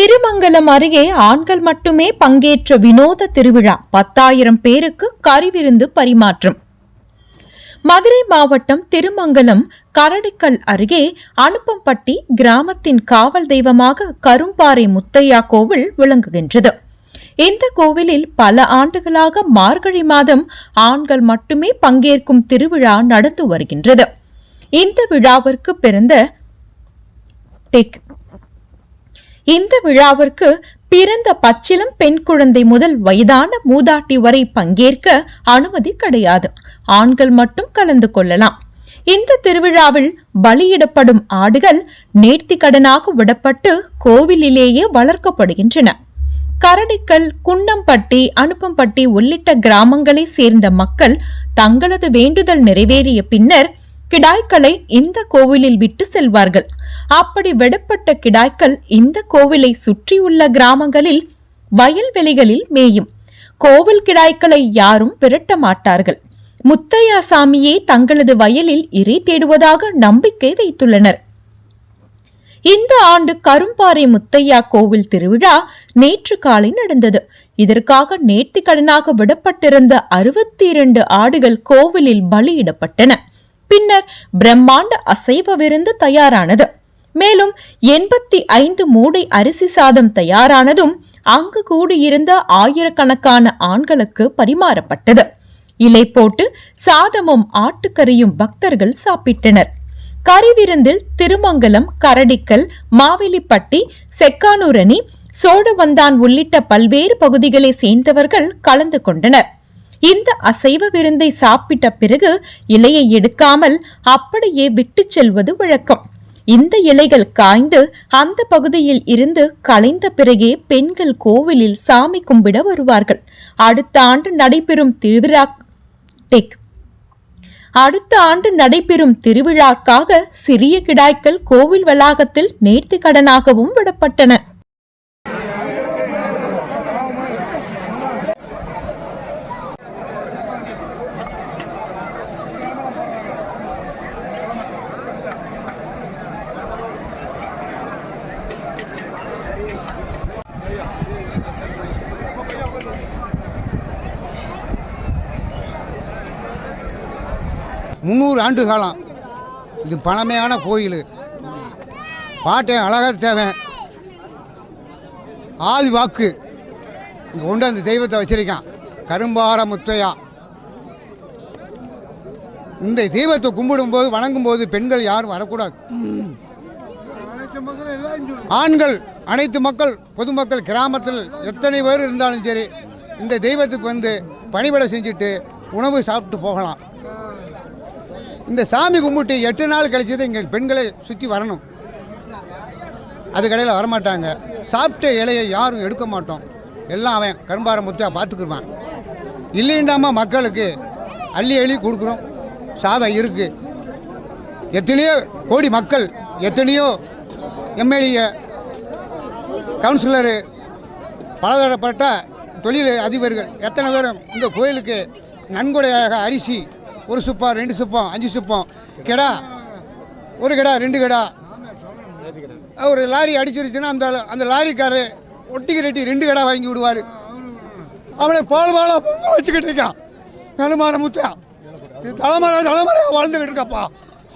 திருமங்கலம் அருகே ஆண்கள் மட்டுமே பங்கேற்ற வினோத திருவிழா பத்தாயிரம் பேருக்கு கறிவிருந்து பரிமாற்றம். மதுரை மாவட்டம் திருமங்கலம் கரடிக்கல் அருகே அனுப்பம்பட்டி கிராமத்தின் காவல் தெய்வமாக கரும்பாறை முத்தையா கோவில் விளங்குகின்றது. இந்த கோவிலில் பல ஆண்டுகளாக மார்கழி மாதம் ஆண்கள் மட்டுமே பங்கேற்கும் திருவிழா நடந்து வருகின்றது. இந்த விழாவிற்கு பிறந்த டெக் இந்த விழாவிற்கு பிறந்த பச்சிலம் பெண் குழந்தை முதல் வயதான மூதாட்டி வரை பங்கேற்க அனுமதி கிடையாது. ஆண்கள் மட்டும் கலந்து கொள்ளலாம். இந்த திருவிழாவில் பலியிடப்படும் ஆடுகள் நேர்த்திக்கடனாக விடப்பட்டு கோவிலிலேயே வளர்க்கப்படுகின்றன. கரடிக்கல் குன்னம்பட்டி அனுப்பம்பட்டி உள்ளிட்ட கிராமங்களை சேர்ந்த மக்கள் தங்களது வேண்டுதல் நிறைவேறிய பின்னர் கிடாய்களை இந்த கோவிலில் விட்டு செல்வார்கள். அப்படி விடப்பட்ட கிடாய்கள் இந்த கோவிலை சுற்றியுள்ள கிராமங்களில் வயல்வெளிகளில் மேயும். கோவில் கிடாய்களை யாரும் விரட்ட மாட்டார்கள். முத்தையா சாமியே தங்களது வயலில் இறை தேடுவதாக நம்பிக்கை வைத்துள்ளனர். இந்த ஆண்டு கரும்பாறை முத்தையா கோவில் திருவிழா நேற்று காலை நடந்தது. இதற்காக நேர்த்திக்கடனாக விடப்பட்டிருந்த அறுபத்தி இரண்டு ஆடுகள் கோவிலில் பலியிடப்பட்டன. பின்னர் பிரம்மாண்ட அசைவ விருந்து தயாரானது. மேலும் எண்பத்தி ஐந்து மூடை அரிசி சாதம் தயாரானதும் அங்கு கூடியிருந்த ஆயிரக்கணக்கான ஆண்களுக்கு பரிமாறப்பட்டது. இலை போட்டு சாதமும் ஆட்டுக்கறியும் பக்தர்கள் சாப்பிட்டனர். கரிவிருந்தில் திருமங்கலம் கரடிக்கல் மாவிலிப்பட்டி செக்கானூரணி சோழவந்தான் உள்ளிட்ட பல்வேறு பகுதிகளை சேர்ந்தவர்கள் கலந்து கொண்டனர். இந்த அசைவ விருந்தை சாப்பிட்ட பிறகு இலையை எடுக்காமல் அப்படியே விட்டுச் செல்வது வழக்கம். இந்த இலைகள் காய்ந்து அந்த பகுதியில் இருந்து களைந்த பிறகே பெண்கள் கோவிலில் சாமி கும்பிட வருவார்கள். அடுத்த ஆண்டு நடைபெறும் திருவிழா டெக். அடுத்த ஆண்டு நடைபெறும் திருவிழாக்காக சிறிய கிடாய்கள் கோவில் வளாகத்தில் நேர்த்தி கடனாகவும் விடப்பட்டன. முந்நூறு ஆண்டு காலம். இது பழமையான கோயில். பாட்டேன் அழகாக தேவன் ஆதி வாக்கு. இங்கே கொண்டு அந்த தெய்வத்தை வச்சிருக்கான். கரும்பார முத்தையா. இந்த தெய்வத்தை கும்பிடும்போது வணங்கும்போது பெண்கள் யாரும் வரக்கூடாது. ஆண்கள் அனைத்து மக்கள் பொதுமக்கள் கிராமத்தில் எத்தனை பேர் இருந்தாலும் சரி இந்த தெய்வத்துக்கு வந்து பணிபடை செஞ்சுட்டு உணவு சாப்பிட்டு போகலாம். இந்த சாமி கும்பிட்டு எட்டு நாள் கழிச்சது இங்கே பெண்களை சுற்றி வரணும். அது கடையில் வரமாட்டாங்க. சாப்பிட்ட இலையை யாரும் எடுக்க மாட்டோம். எல்லாம் அவன் கரும்பார முத்தியாக பார்த்துக்குருவான் இல்லைண்டாமல் மக்களுக்கு அள்ளி அள்ளி கொடுக்குறோம். சாதம் இருக்குது எத்தனையோ கோடி மக்கள் எத்தனையோ எம்எல்ஏ கவுன்சிலரு பலதரப்பட்ட தொழில் அதிபர்கள் எத்தனை பேரும் இந்த கோயிலுக்கு நன்கொடையாக அரிசி ஒரு சுப்பம் ரெண்டு சுப்பம் அஞ்சு சுப்பம். கிடா? ஒரு கிடா ரெண்டு கிடா. ஒரு லாரி அடிச்சிருச்சுன்னா அந்த அந்த லாரிக்காரர் ஒட்டிக்கு ரெட்டி ரெண்டு கடை வாங்கி விடுவார். அவனை பால் பாலாக பொங்க வச்சுக்கிட்டு இருக்கான். கனுமான முத்தா. இது தலைமுறை தலைமுறையாக வாழ்ந்துக்கிட்டு இருக்கப்பா.